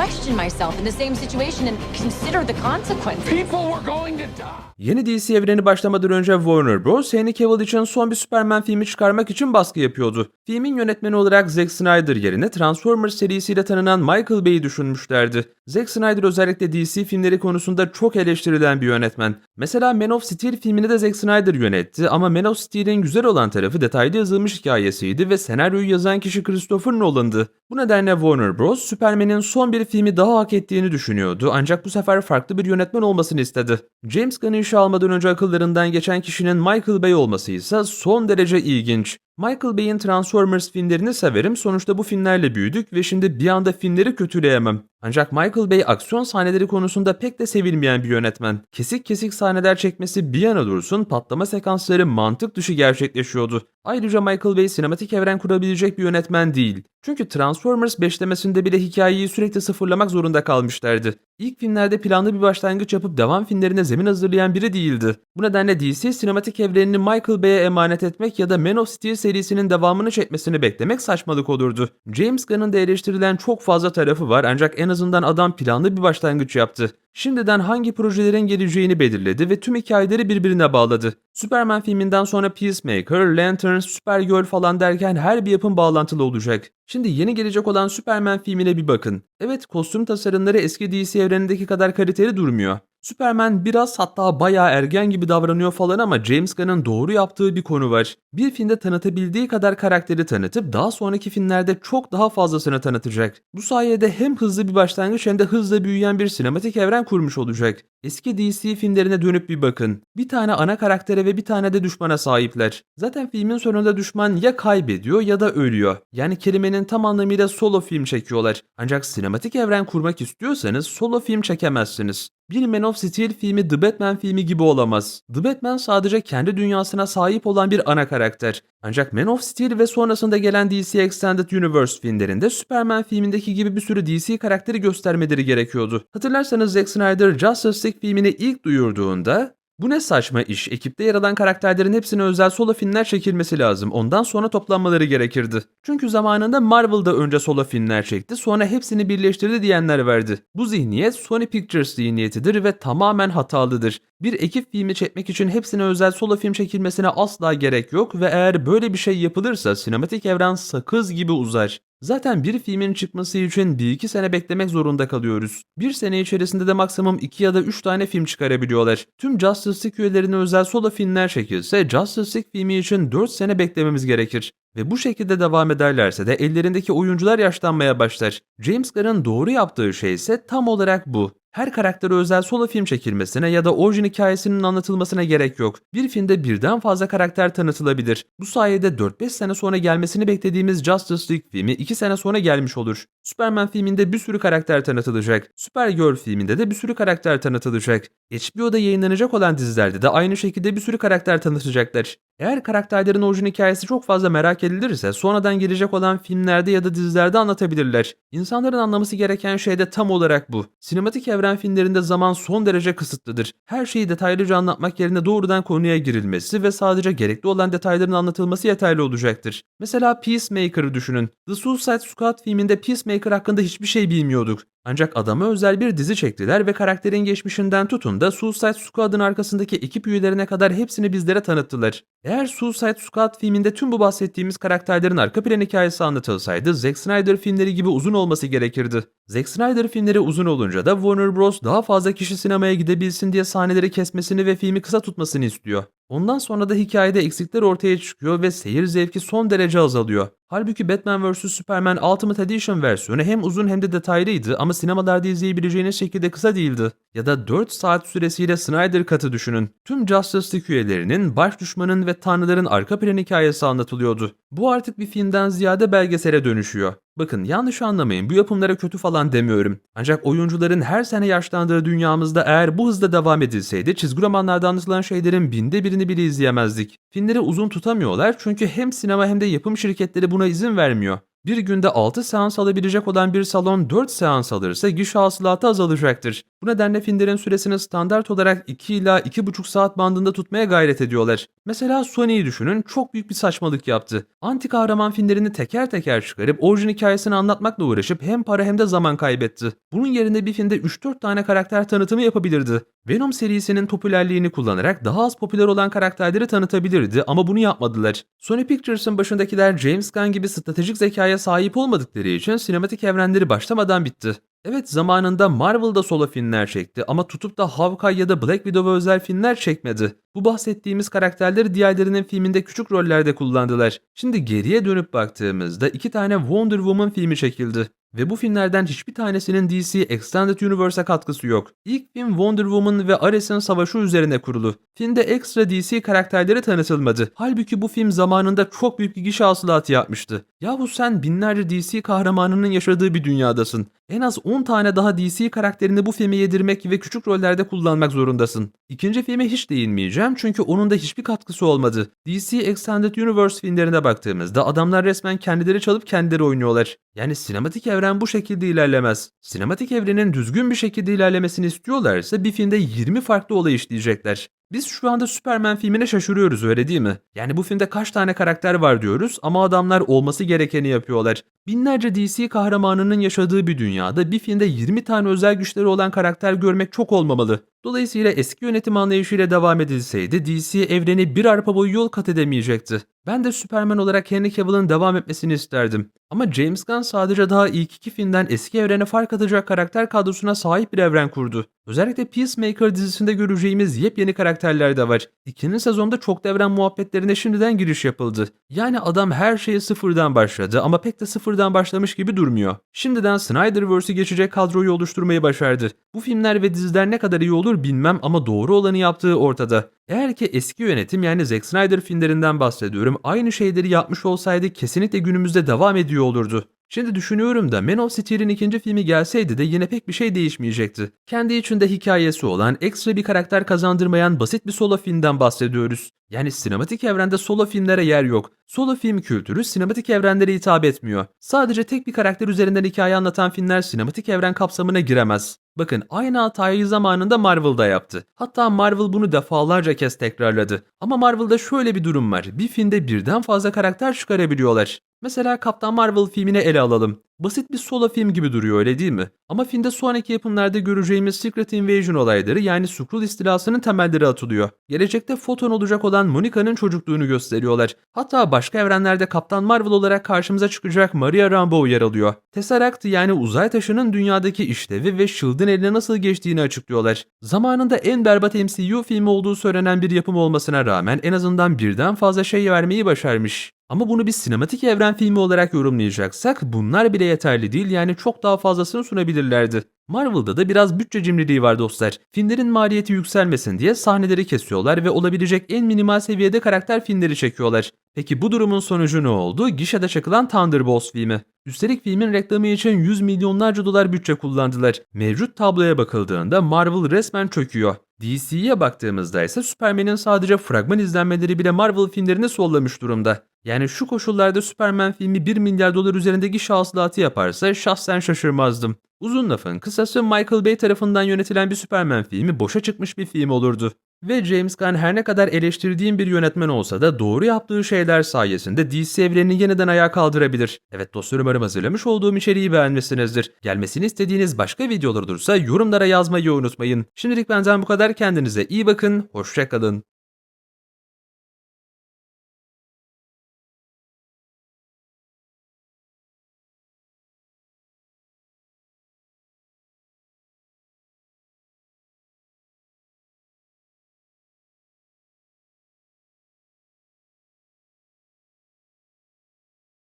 question myself in the same situation and consider the consequences. People were going to die. Yeni DC evreni başlamadan önce Warner Bros. Henry Cavill için son bir Superman filmi çıkarmak için baskı yapıyordu. Filmin yönetmeni olarak Zack Snyder yerine Transformers serisiyle tanınan Michael Bay'i düşünmüşlerdi. Zack Snyder özellikle DC filmleri konusunda çok eleştirilen bir yönetmen. Mesela Man of Steel filmini de Zack Snyder yönetti ama Man of Steel'in güzel olan tarafı detaylı yazılmış hikayesiydi ve senaryoyu yazan kişi Christopher Nolan'dı. Bu nedenle Warner Bros. Superman'in son bir filmi daha hak ettiğini düşünüyordu ancak bu sefer farklı bir yönetmen olmasını istedi. James Gunn'ı işe almadan önce akıllarından geçen kişinin Michael Bay olması ise son derece ilginç. Michael Bay'in Transformers filmlerini severim sonuçta bu filmlerle büyüdük ve şimdi bir anda filmleri kötüleyemem. Ancak Michael Bay aksiyon sahneleri konusunda pek de sevilmeyen bir yönetmen. Kesik kesik sahneler çekmesi bir yana dursun patlama sekansları mantık dışı gerçekleşiyordu. Ayrıca Michael Bay sinematik evren kurabilecek bir yönetmen değil. Çünkü Transformers 5'lemesinde bile hikayeyi sürekli sıfırlamak zorunda kalmışlardı. İlk filmlerde planlı bir başlangıç yapıp devam filmlerine zemin hazırlayan biri değildi. Bu nedenle DC sinematik evrenini Michael Bay'e emanet etmek ya da Man of Steel serisinin devamını çekmesini beklemek saçmalık olurdu. James Gunn'ın da eleştirilen çok fazla tarafı var ancak en azından adam planlı bir başlangıç yaptı. Şimdiden hangi projelerin geleceğini belirledi ve tüm hikayeleri birbirine bağladı. Superman filminden sonra Peacemaker, Lantern, Supergirl falan derken her bir yapım bağlantılı olacak. Şimdi yeni gelecek olan Superman filmine bir bakın. Evet kostüm tasarımları eski DC evrenindeki kadar kaliteli durmuyor. Superman biraz hatta bayağı ergen gibi davranıyor falan ama James Gunn'ın doğru yaptığı bir konu var. Bir filmde tanıtabildiği kadar karakteri tanıtıp daha sonraki filmlerde çok daha fazlasını tanıtacak. Bu sayede hem hızlı bir başlangıç hem de hızla büyüyen bir sinematik evren kurmuş olacak. Eski DC filmlerine dönüp bir bakın. Bir tane ana karaktere ve bir tane de düşmana sahipler. Zaten filmin sonunda düşman ya kaybediyor ya da ölüyor. Yani kelimenin tam anlamıyla solo film çekiyorlar. Ancak sinematik evren kurmak istiyorsanız solo film çekemezsiniz. Bir Man of Steel filmi The Batman filmi gibi olamaz. The Batman sadece kendi dünyasına sahip olan bir ana karakter. Ancak Man of Steel ve sonrasında gelen DC Extended Universe filmlerinde Superman filmindeki gibi bir sürü DC karakteri göstermeleri gerekiyordu. Hatırlarsanız Zack Snyder Justice League filmini ilk duyurduğunda bu ne saçma iş. Ekipte yer alan karakterlerin hepsine özel solo filmler çekilmesi lazım. Ondan sonra toplanmaları gerekirdi. Çünkü zamanında Marvel'da önce solo filmler çekti, sonra hepsini birleştirdi diyenler vardı. Bu zihniyet Sony Pictures zihniyetidir ve tamamen hatalıdır. Bir ekip filmi çekmek için hepsine özel solo film çekilmesine asla gerek yok ve eğer böyle bir şey yapılırsa sinematik evren sakız gibi uzar. Zaten bir filmin çıkması için 1-2 sene beklemek zorunda kalıyoruz. Bir sene içerisinde de maksimum 2 ya da 3 tane film çıkarabiliyorlar. Tüm Justice League üyelerine özel solo filmler çekilse Justice League filmi için 4 sene beklememiz gerekir. Ve bu şekilde devam ederlerse de ellerindeki oyuncular yaşlanmaya başlar. James Gunn'ın doğru yaptığı şey ise tam olarak bu. Her karaktere özel solo film çekilmesine ya da orijin hikayesinin anlatılmasına gerek yok. Bir filmde birden fazla karakter tanıtılabilir. Bu sayede 4-5 sene sonra gelmesini beklediğimiz Justice League filmi 2 sene sonra gelmiş olur. Superman filminde bir sürü karakter tanıtılacak. Supergirl filminde de bir sürü karakter tanıtılacak. HBO'da yayınlanacak olan dizilerde de aynı şekilde bir sürü karakter tanıtacaklar. Eğer karakterlerin orijin hikayesi çok fazla merak edilirse sonradan gelecek olan filmlerde ya da dizilerde anlatabilirler. İnsanların anlaması gereken şey de tam olarak bu. Sinematik evren filmlerinde zaman son derece kısıtlıdır. Her şeyi detaylıca anlatmak yerine doğrudan konuya girilmesi ve sadece gerekli olan detayların anlatılması yeterli olacaktır. Mesela Peacemaker'ı düşünün. The Suicide Squad filminde Peacemaker hakkında hiçbir şey bilmiyorduk. Ancak adama özel bir dizi çektiler ve karakterin geçmişinden tutun da Suicide Squad'ın arkasındaki ekip üyelerine kadar hepsini bizlere tanıttılar. Eğer Suicide Squad filminde tüm bu bahsettiğimiz karakterlerin arka plan hikayesi anlatılsaydı Zack Snyder filmleri gibi uzun olması gerekirdi. Zack Snyder filmleri uzun olunca da Warner Bros. daha fazla kişi sinemaya gidebilsin diye sahneleri kesmesini ve filmi kısa tutmasını istiyor. Ondan sonra da hikayede eksikler ortaya çıkıyor ve seyir zevki son derece azalıyor. Halbuki Batman vs Superman Ultimate Edition versiyonu hem uzun hem de detaylıydı ama sinemalarda izleyebileceğiniz şekilde kısa değildi. Ya da 4 saat süresiyle Snyder Cut'ı düşünün. Tüm Justice League üyelerinin, baş düşmanın ve tanrıların arka plan hikayesi anlatılıyordu. Bu artık bir filmden ziyade belgesele dönüşüyor. Bakın yanlış anlamayın bu yapımlara kötü falan demiyorum. Ancak oyuncuların her sene yaşlandığı dünyamızda eğer bu hızda devam edilseydi çizgi romanlarda anlatılan şeylerin binde birini bile izleyemezdik. Filmleri uzun tutamıyorlar çünkü hem sinema hem de yapım şirketleri buna izin vermiyor. Bir günde 6 seans alabilecek olan bir salon 4 seans alırsa gişe hasılatı azalacaktır. Bu nedenle filmlerin süresini standart olarak 2 ila 2,5 saat bandında tutmaya gayret ediyorlar. Mesela Sony'yi düşünün çok büyük bir saçmalık yaptı. Anti kahraman filmlerini teker teker çıkarıp orijin hikayesini anlatmakla uğraşıp hem para hem de zaman kaybetti. Bunun yerine bir filmde 3-4 tane karakter tanıtımı yapabilirdi. Venom serisinin popülerliğini kullanarak daha az popüler olan karakterleri tanıtabilirdi ama bunu yapmadılar. Sony Pictures'ın başındakiler James Gunn gibi stratejik zekaya sahip olmadıkları için sinematik evrenleri başlamadan bitti. Evet zamanında Marvel'da solo filmler çekti ama tutup da Hawkeye ya da Black Widow'a özel filmler çekmedi. Bu bahsettiğimiz karakterleri diğerlerinin filminde küçük rollerde kullandılar. Şimdi geriye dönüp baktığımızda iki tane Wonder Woman filmi çekildi. Ve bu filmlerden hiçbir tanesinin DC Extended Universe'a katkısı yok. İlk film Wonder Woman ve Ares'in savaşı üzerine kurulu. Filmde ekstra DC karakterleri tanıtılmadı. Halbuki bu film zamanında çok büyük bir gişe hasılatı yapmıştı. Yahu sen binlerce DC kahramanının yaşadığı bir dünyadasın. En az 10 tane daha DC karakterini bu filme yedirmek ve küçük rollerde kullanmak zorundasın. İkinci filme hiç değinmeyeceğim çünkü onun da hiçbir katkısı olmadı. DC Extended Universe filmlerine baktığımızda adamlar resmen kendileri çalıp kendileri oynuyorlar. Yani sinematik evren bu şekilde ilerlemez. Sinematik evrenin düzgün bir şekilde ilerlemesini istiyorlarsa bir filmde 20 farklı olay işleyecekler. Biz şu anda Superman filmine şaşırıyoruz öyle değil mi? Yani bu filmde kaç tane karakter var diyoruz ama adamlar olması gerekeni yapıyorlar. Binlerce DC kahramanının yaşadığı bir dünyada bir filmde 20 tane özel güçleri olan karakter görmek çok olmamalı. Dolayısıyla eski yönetim anlayışıyla devam edilseydi DC evreni bir arpa boyu yol kat edemeyecekti. Ben de Superman olarak Henry Cavill'ın devam etmesini isterdim. Ama James Gunn sadece daha ilk iki filmden eski evrene fark atacak karakter kadrosuna sahip bir evren kurdu. Özellikle Peacemaker dizisinde göreceğimiz yepyeni karakterler de var. İkinci sezonda çok devren muhabbetlerine şimdiden giriş yapıldı. Yani adam her şeye sıfırdan başladı ama pek de sıfırdan başlamış gibi durmuyor. Şimdiden Snyderverse'i geçecek kadroyu oluşturmayı başardı. Bu filmler ve diziler ne kadar iyi olur bilmem ama doğru olanı yaptığı ortada. Eğer ki eski yönetim yani Zack Snyder filmlerinden bahsediyorum aynı şeyleri yapmış olsaydı kesinlikle günümüzde devam ediyor olurdu. Şimdi düşünüyorum da Man of Steel'in ikinci filmi gelseydi de yine pek bir şey değişmeyecekti. Kendi içinde hikayesi olan, ekstra bir karakter kazandırmayan basit bir solo filmden bahsediyoruz. Yani sinematik evrende solo filmlere yer yok. Solo film kültürü sinematik evrenlere hitap etmiyor. Sadece tek bir karakter üzerinden hikaye anlatan filmler sinematik evren kapsamına giremez. Bakın aynı hatayı zamanında Marvel'da yaptı. Hatta Marvel bunu defalarca kez tekrarladı. Ama Marvel'da şöyle bir durum var. Bir filmde birden fazla karakter çıkarabiliyorlar. Mesela Kaptan Marvel filmini ele alalım. Basit bir solo film gibi duruyor öyle değil mi? Ama filmde sonraki yapımlarda göreceğimiz Secret Invasion olayları yani Skrull istilasının temelleri atılıyor. Gelecekte foton olacak olan Monica'nın çocukluğunu gösteriyorlar. Hatta başka evrenlerde Kaptan Marvel olarak karşımıza çıkacak Maria Rambeau yer alıyor. Tesseract yani uzay taşının dünyadaki işlevi ve Shield'ın eline nasıl geçtiğini açıklıyorlar. Zamanında en berbat MCU filmi olduğu söylenen bir yapım olmasına rağmen en azından birden fazla şey vermeyi başarmış. Ama bunu bir sinematik evren filmi olarak yorumlayacaksak bunlar bile yeterli değil yani çok daha fazlasını sunabilirlerdi. Marvel'da da biraz bütçe cimriliği var dostlar. Filmlerin maliyeti yükselmesin diye sahneleri kesiyorlar ve olabilecek en minimal seviyede karakter filmleri çekiyorlar. Peki bu durumun sonucu ne oldu? Gişede çakılan Thunderbolts filmi. Üstelik filmin reklamı için 100 milyonlarca dolar bütçe kullandılar. Mevcut tabloya bakıldığında Marvel resmen çöküyor. DC'ye baktığımızda ise Superman'in sadece fragman izlenmeleri bile Marvel filmlerini sollamış durumda. Yani şu koşullarda Superman filmi 1 milyar dolar üzerindeki şahsılatı yaparsa şahsen şaşırmazdım. Uzun lafın kısası Michael Bay tarafından yönetilen bir Superman filmi boşa çıkmış bir film olurdu. Ve James Gunn her ne kadar eleştirdiğim bir yönetmen olsa da doğru yaptığı şeyler sayesinde DC evrenini yeniden ayağa kaldırabilir. Evet dostlarım umarım hazırlamış olduğum içeriği beğenmişsinizdir. Gelmesini istediğiniz başka videolar olursa yorumlara yazmayı unutmayın. Şimdilik benden bu kadar kendinize iyi bakın, hoşçakalın.